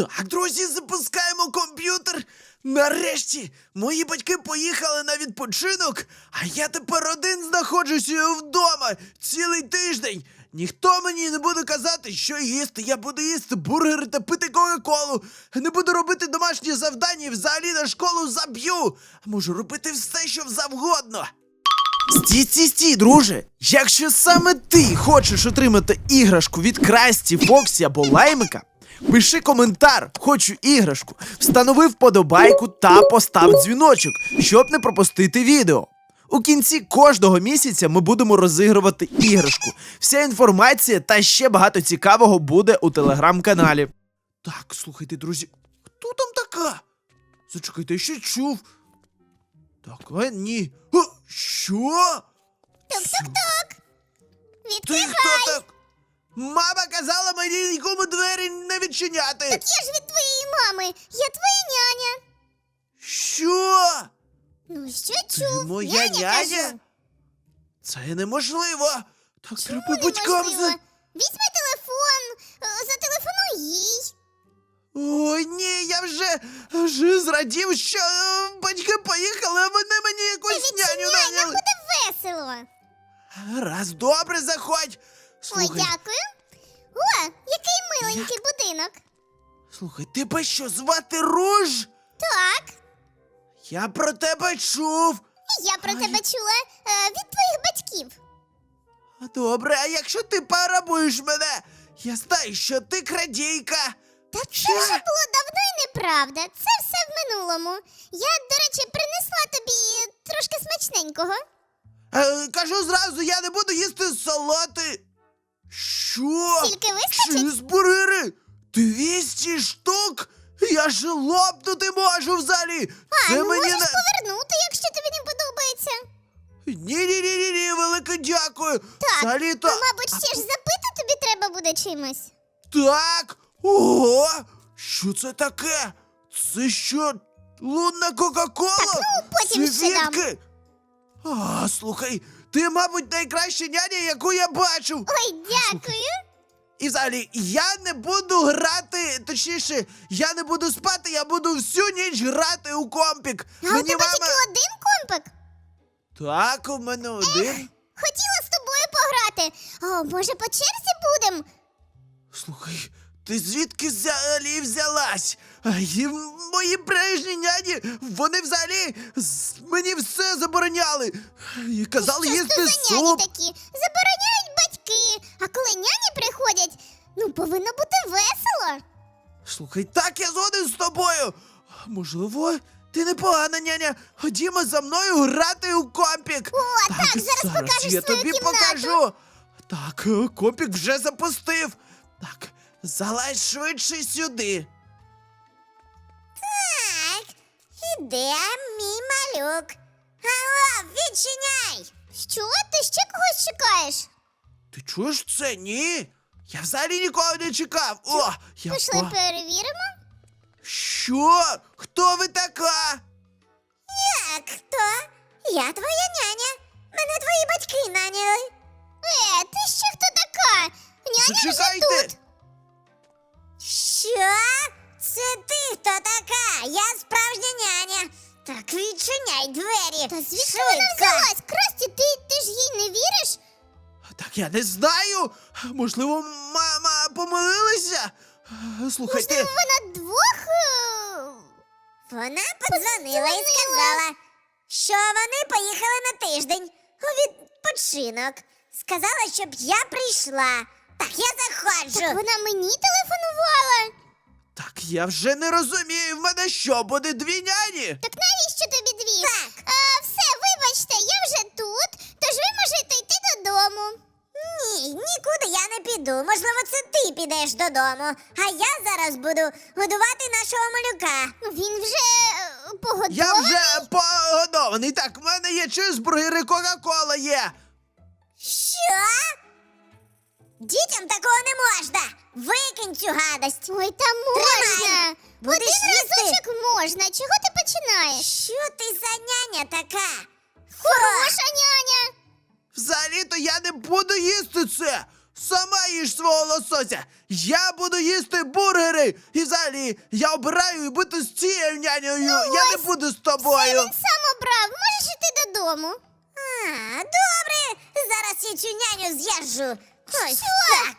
Так, друзі, запускаємо комп'ютер. Нарешті мої батьки поїхали на відпочинок, а я тепер один знаходжуся вдома цілий тиждень. Ніхто мені не буде казати, що їсти. Я буду їсти бургери та пити кока-колу. Не буду робити домашні завдання і взагалі на школу заб'ю. Можу робити все, що завгодно. Стій, стій, стій, друже! Якщо саме ти хочеш отримати іграшку від Красті, Фоксі або Лаймика, пиши коментар, хочу іграшку, встанови вподобайку та постав дзвіночок, щоб не пропустити відео. У кінці кожного місяця ми будемо розігрувати іграшку. Вся інформація та ще багато цікавого буде у телеграм-каналі. Так, слухайте, друзі, хто там така? Зачекайте, я ще чув. Так, а ні. О, що? Тук-тук-тук. Ти Відкривай. хто так? Мама казала мені нікому двері не відчиняти. Так Я ж від твоєї мами. Я твоя няня. Що? Ну що Ти чув? моя няня, няня? кажу. Це неможливо. Так Чому треба батькам неможливо? за. Візьми телефон, е, зателефонуй їй. Ой, ні, я вже, вже зрадів, що е, батьки поїхали, а вони мені якусь няню Відчиняй, нам наняли. буде весело. Раз добре заходь. Ой, дякую. О, який миленький будинок. слухай, тебе що, звати Руж? Так, Я про тебе чув. і я про Ай. тебе чула е, від твоїх батьків. Добре, а якщо ти порабуєш мене, я знаю, що ти крадійка. Та це вже було давно і неправда. Це все в минулому. Я, до речі, принесла тобі трошки смачненького. Е, кажу зразу, я не буду їсти салати. Що? Тільки вистачить? Чизбургери? 200 штук? Я ж лопнути можу взагалі. А, Це ну мені можеш не. повернути, якщо тобі не подобається. Ні, ні, ні, ні, ні, велике дякую. Так, Взагалі то. Мабуть, ще ж запити тобі треба буде чимось. Так. Ого! Що це таке? Це що? Лунна Кока-Кола? Так, ну, потім ще дам. звідки? А, слухай, ти, мабуть, найкраща няня, яку я бачив. Ой, дякую. І взагалі, я не буду грати, точніше, я не буду спати, я буду всю ніч грати у компік. А у тебе тільки один компик? Так, у мене один. Хотіла з тобою пограти. О, може, по черзі будемо? Слухай, ти звідки взагалі взялась? І мої прежні няні, вони взагалі мені все забороняли. І казали Що їсти то за няні суп. такі? Забороняють батьки. А коли няні приходять, ну повинно бути весело. Слухай, так я згоден з тобою. Можливо, ти непогана няня. Ходімо за мною грати у компік. О, так, зараз покажеш я свою тобі кімнату. покажу. Так, е, компік вже запустив. Так, залазь швидше сюди. Так, іде мій малюк. Алло, відчиняй! Що? Ти ще когось чекаєш? Ти чуєш це? Ні? Я взагалі нікого не чекав. О, я Пішли впав. перевіримо. Що? Хто ви така? Так, хто? Я твоя няня. Мене твої батьки наняли. Е, ти ще хто така? Няня вже Зачекайте. тут. Що? Це ти хто така? Я справжня няня. Так відчиняй двері. Та звідки вона взялась? Красті, ти, ти ж їй не віриш? Так я не знаю. Можливо, мама помилилася. Слухайте. Можливо, вона двох. е, Вона подзвонила і сказала, що вони поїхали на тиждень у відпочинок. Сказала, щоб я прийшла. Так я заходжу. Так вона мені телефонувала. Так я вже не розумію. В мене що, буде дві няні? Так навіщо тобі дві? Так. А, все, вибачте, я вже тут, тож ви можете йти додому. Ні, нікуди я не піду. Можливо, це ти підеш додому. А я зараз буду годувати нашого малюка. Він вже е, погодований. Я вже погодований. Так, в мене є чизбургери, Кока-Кола є. Що? Дітям такого не можна. Викинь цю гадость. Ой, та можна. Будеш Один їсти? разочок можна. Чого ти починаєш? Що ти за няня така? Хороша няня. Взагалі-то я не буду їсти це. Сама їж свого лосося. Я буду їсти бургери. І взагалі я обираю і бути з цією нянею. Я не буду з тобою. він Сам обрав, можеш іти додому. А, добре. Зараз я цю няню з'яжу. Ось так.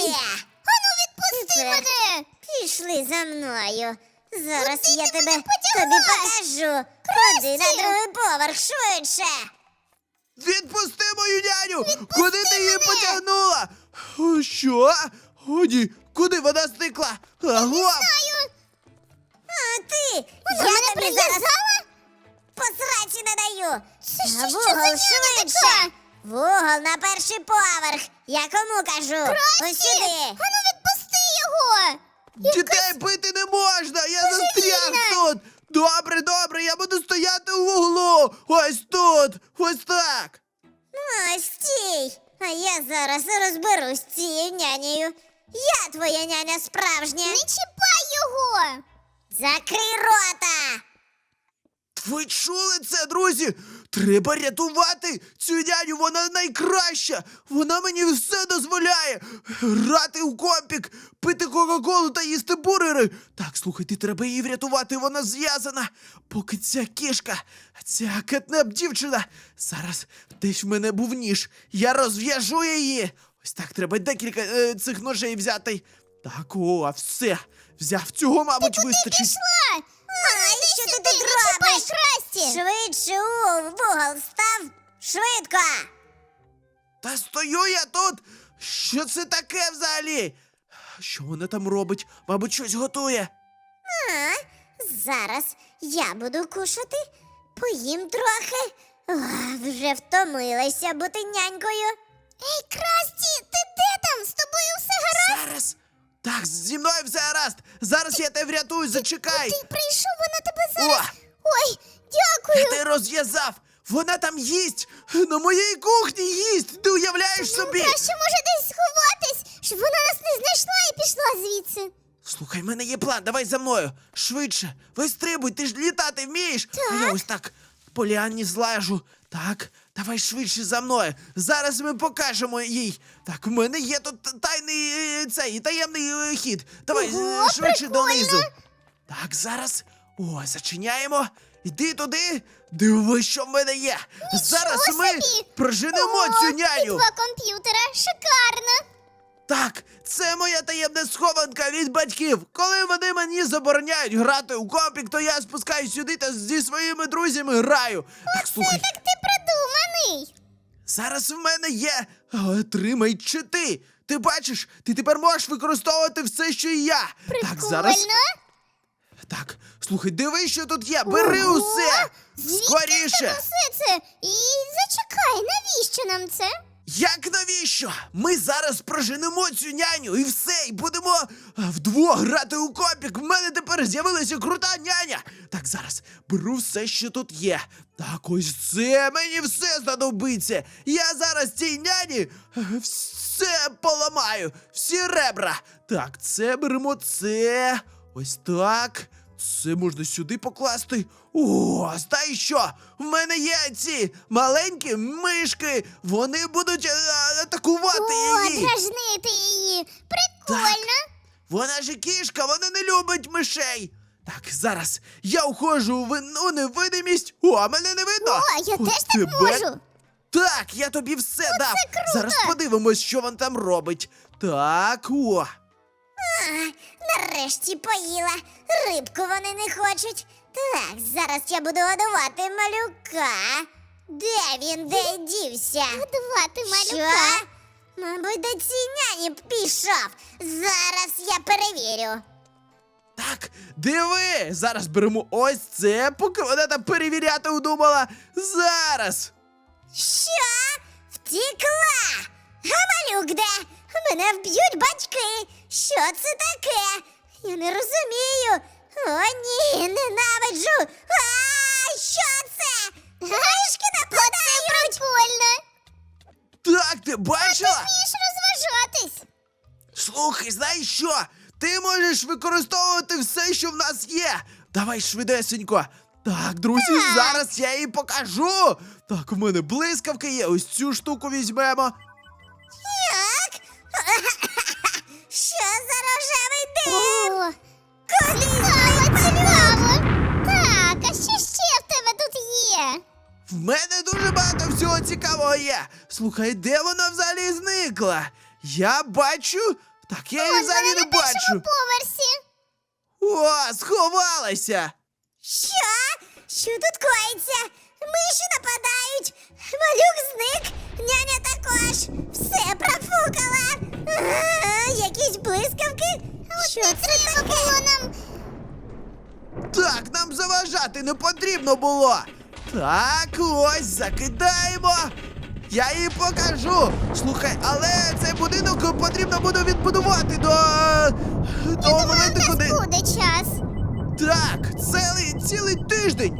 Є. Ану, відпусти Тепер. мене! Пішли за мною. Зараз Куди я ти тебе мене тобі потягла? покажу. Ходи на Красті! другий поверх швидше. Відпусти мою няню! Куди ти її мене! потягнула? О, Що? О, ні, куди вона зникла? Аго! Знаю! А ти, Вона я мене тобі зараз прив'язала? по сраці надаю. Це що, що за няня швидше. така? Вугол на перший поверх. Я кому кажу? Ось Красті! сюди. Ану, відпусти його! Дітей бити не можна! Я застряг Божевільна! тут! Добре, добре, я буду стояти у вуглу! Ось тут! Ось так! А, стій. А я зараз розберусь з цією нянею. Я твоя няня справжня. Не чіпай його! Закрий рота. Ви чули це, друзі? Треба рятувати цю няню, вона найкраща! Вона мені все дозволяє! Грати у компік, пити Кока-Колу та їсти бургери! Так, слухайте, треба її врятувати, вона зв'язана. Поки ця кішка, ця кетнеп дівчина. Зараз десь в мене був ніж. Я розв'яжу її. Ось так, треба декілька е, цих ножей взяти. Так, о, все. Взяв цього, мабуть, вистачить. Пішла! Швидше у вугол став. Швидко. Та стою я тут! Що це таке взагалі? Що вона там робить? Мабуть, щось готує. А, зараз я буду кушати. Поїм трохи. Ох, вже втомилася бути нянькою. Ей, Красті, ти де там? З тобою все гаразд? Зараз. Так, зі мною все гаразд. Зараз я тебе врятую, зачекай. Ти прийшов, вона тебе зараз. О, Ой, дякую! ти розв'язав. Вона там їсть. На моїй кухні їсть. Ти уявляєш собі? Краще може десь сховатись, щоб вона нас не знайшла і пішла звідси. Слухай, в мене є план, давай за мною. Швидше. Вистрибуй, ти ж літати вмієш. А я ось так поліанні злажу. Так, давай швидше за мною. Зараз ми покажемо їй. Так, в мене є тут тайний е, цей таємний е, хід. Давай е, Ого, швидше прикольно. донизу. Так, зараз. О, зачиняємо. Іди туди. Диви, що в мене є. зараз ми собі! проженемо О, цю няню. два комп'ютера, шикарно! Так, це моя таємна схованка від батьків. Коли вони мені забороняють грати у компік, то я спускаюсь сюди та зі своїми друзями граю. Так, слухай, Так ти продуманий! зараз в мене є. Е, Тримай чити. Ти бачиш, ти тепер можеш використовувати все, що і я. Так, зараз. Так, слухай, диви, що тут є. Бери Ого! усе! Звідки в Скоріше! все це? І зачекай, навіщо нам це? Як навіщо? Ми зараз проженемо цю няню і все, і будемо е, вдвох грати у компік. В мене тепер з'явилася крута няня. Так, зараз беру все, що тут є. Так, ось це мені все знадобиться. Я зараз цій няні е, все поламаю, всі ребра. Так, це беремо це. Ось так. Це можна сюди покласти. О, знаєш що? В мене є ці маленькі мишки. Вони будуть е, атакувати О, її. дражнити її! Прикольно! Вона ж кішка, вона не любить мишей. Так, зараз я уходжу у вин- у невидимість. О, мене не видно. О, я У теж так можу! Так, я тобі все дав. круто! Зараз подивимось, що він там робить. Так, о. А, нарешті поїла. Рибку вони не хочуть. Так, зараз я буду годувати малюка. Де він, де дівся? Годувати малюка! Що? Мабуть, до цієї няні пішов. Зараз я перевірю. Так, диви! Зараз беремо ось це, поки вона там перевіряти удумала. Зараз. Що? Втікла? А малюк де? Мене вб'ють батьки. Що це таке? Я не розумію. О, ні, ненавиджу. А, що це? Мишки нападають. Прикольно! Так, ти бачила? Вмієш розважатись! Слухай, знаєш що? Ти можеш використовувати все, що в нас є. Давай швидесенько. Так, друзі, Так. зараз я їй покажу. Так, у мене блискавки є. Ось цю штуку візьмемо. А, О, цікаво, цікаво. Так, а що ще в тебе тут є? В мене дуже багато всього цікавого є. Слухай, де вона взагалі зникла? Я бачу. Так, я її Ось взагалі вона не на першому бачу. поверсі. О, сховалася. Що? Що тут коїться? Миші нападають. Малюк зник. Няня також. Все профукала. А, якісь блискавки. Що це треба таке? було нам. Так, нам заважати не потрібно було. Так, ось закидаємо. Я їй покажу. Слухай, але цей будинок потрібно буде відбудувати до того У моменту, нас коли. буде час. Так, цілий, цілий тиждень.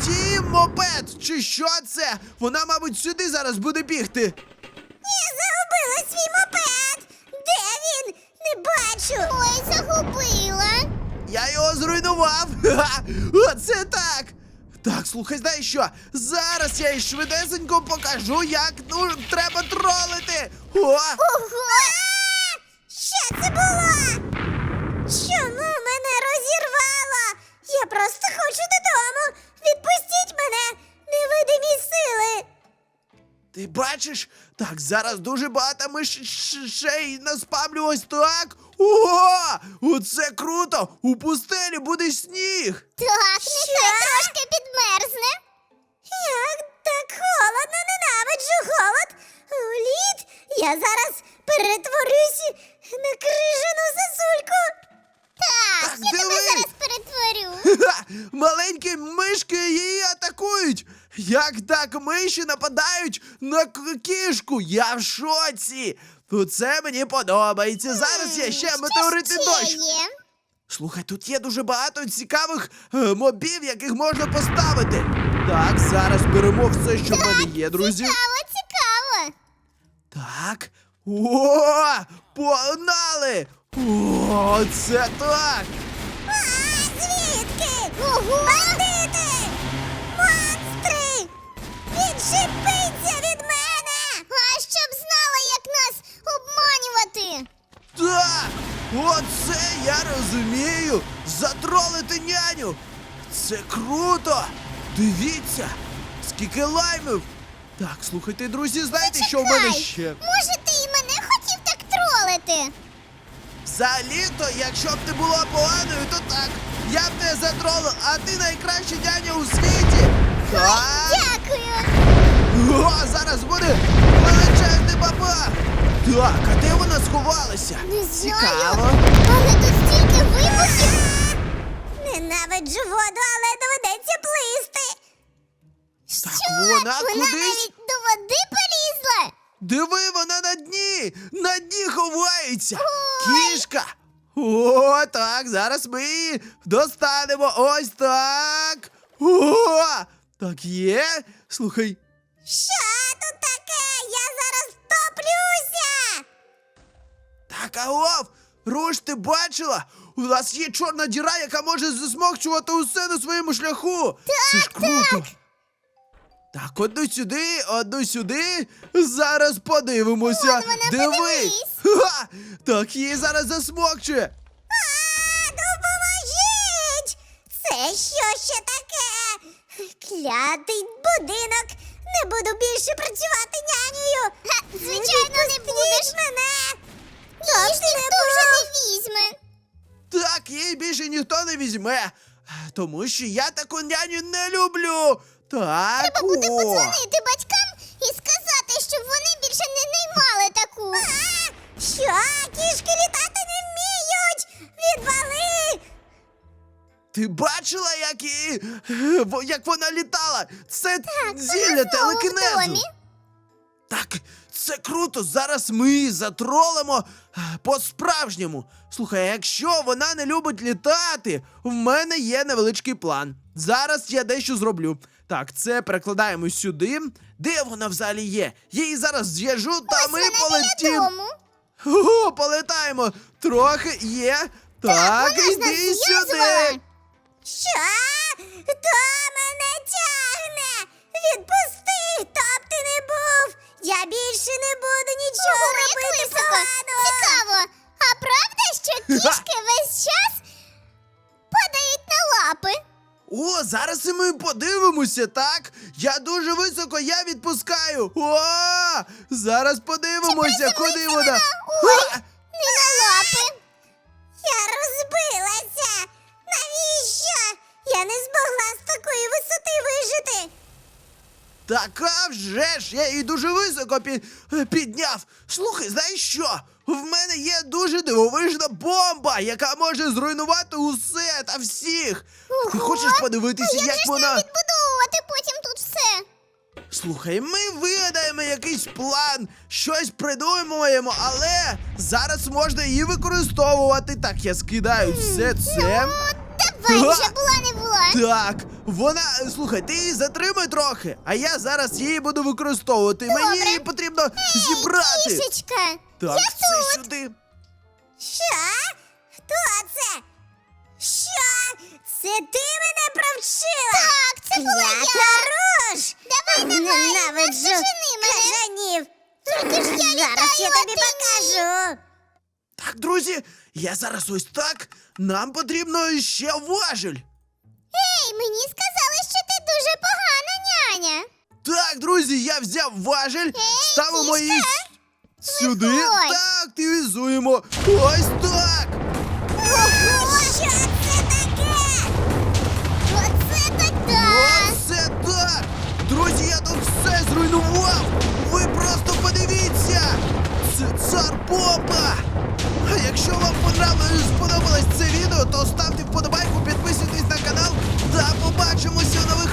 Її мопед. Чи що це? Вона, мабуть, сюди зараз буде бігти. Я загубила свій мопед. Де він? Не бачу. Ой, загубила. Я його зруйнував. Оце так. Так, слухай, знаєш що? Зараз я їй швидесенько покажу, як ну, треба тролити. О! Ого! Що це було? Чому мене розірвало? Я просто хочу додому. Невидимі сили. Ти бачиш? Так, зараз дуже багато мишей наспамлювалось, так? Ого! Оце круто! У пустелі буде сніг! Так, нехай трошки підмерзне. Як так холодно, ненавиджу холод. У лід я зараз перетворюсь на крижану сосульку. Так, Так, я тебе зараз перетворю. Ха! Маленькі мишки її атакують! Як так миші нападають на кішку? Я в шоці! Оце мені подобається. Зараз я ще метеоритний дощ. Слухай, тут є дуже багато цікавих е, мобів, яких можна поставити. Так, зараз беремо все, що в мене є, друзі. Цікаво, цікаво. Так. О, погнали! О, це так! А, звідки? Бандити! Відчепіться від мене! А щоб знала, як нас обманювати. Так! Оце я розумію! Затролити няню! Це круто! Дивіться! Скільки лаймів! Так, слухайте, друзі, знаєте, що в мене ще? Може, ти і мене хотів так тролити? Взагалі-то, якщо б ти була поганою, то так. Я б не затролив, а ти найкраща няня у світі. Так. Дякую. О, зараз буде величезний баба. Так, а де вона сховалася? Не знаю. Цікаво. Але тут стільки вибухів. Ненавиджу воду, але доведеться плисти. Так Що? вона Вона кудись. навіть до води полізла. Диви, вона на дні! На дні ховається! Кішка! О, так, зараз ми її достанемо. Ось так. О! Так є. Слухай, Що тут таке? Я зараз топлюся. Так, агов! Руш, ти бачила? У нас є чорна діра, яка може засмокчувати усе на своєму шляху. Це ж круто. Так, одну сюди, одну сюди. Зараз подивимося. Вон вона, Диви. подивись. Ха! Так її зараз засмокчує. А, допоможіть! Це що ще таке? Клятий будинок. Не буду більше працювати нянею. Звичайно, не будеш. мене. Ніж ніхто вже не візьме. Так, її більше ніхто не візьме. Тому що я таку няню не люблю. Так. Треба буде о. подзвонити батькам і сказати, щоб вони більше не наймали таку. А, що? Кішки літати Ти бачила, як її, як вона літала? Це зілля Знову телекінезу. Так, це круто. Зараз ми її затролимо е, по-справжньому. Слухай, а якщо вона не любить літати, в мене є невеличкий план. Зараз я дещо зроблю. Так, це перекладаємо сюди. Де вона взагалі є? Я її зараз зв'яжу, та ми. Ого, полетаємо. Трохи є. Так, іди зв'язувала. сюди. Що? Хто мене тягне? Відпусти, хто б ти не був. Я більше не буду нічого Ого, як робити високо. поганого. Цікаво. А правда, що кішки весь час падають на лапи? О, зараз і ми подивимося, так? Я дуже високо, я відпускаю. О, зараз подивимося, куди вона. Ха! Не на лапи. Я розбилася. Така вже ж, я її дуже високо пі- підняв. Слухай, знаєш що? В мене є дуже дивовижна бомба, яка може зруйнувати усе та всіх. Ти хочеш подивитися, як, як же вона. відбудовувати потім тут все? Слухай, ми вигадаємо якийсь план, щось придумаємо, але зараз можна її використовувати. Так, я скидаю все це. Давай, Га! вже була не була. Так, вона. Слухай, ти її затримай трохи, а я зараз її буду використовувати. Мені її потрібно зібрати. Кішечка. Так, я це тут. сюди. Що? Хто це? Що? Це ти мене провчила? Так, це була я. я. Хорош! Давай, давай, Ненавиджу мене. кажанів. Тільки ж я Зараз я літаю, тобі а ти покажу. Так, друзі, я зараз ось так. Нам потрібно ще важель. Ей, мені сказали, що ти дуже погана няня. Так, друзі, я взяв важель, ставимо її с- сюди Виходь. та активізуємо. Ось так. Ого, що це таке? Оце так так. Оце так! Друзі, я тут все зруйнував! Ви просто подивіться! Це цар Бомба! А якщо вам понравилось- сподобалось це відео, то ставте та побачимося на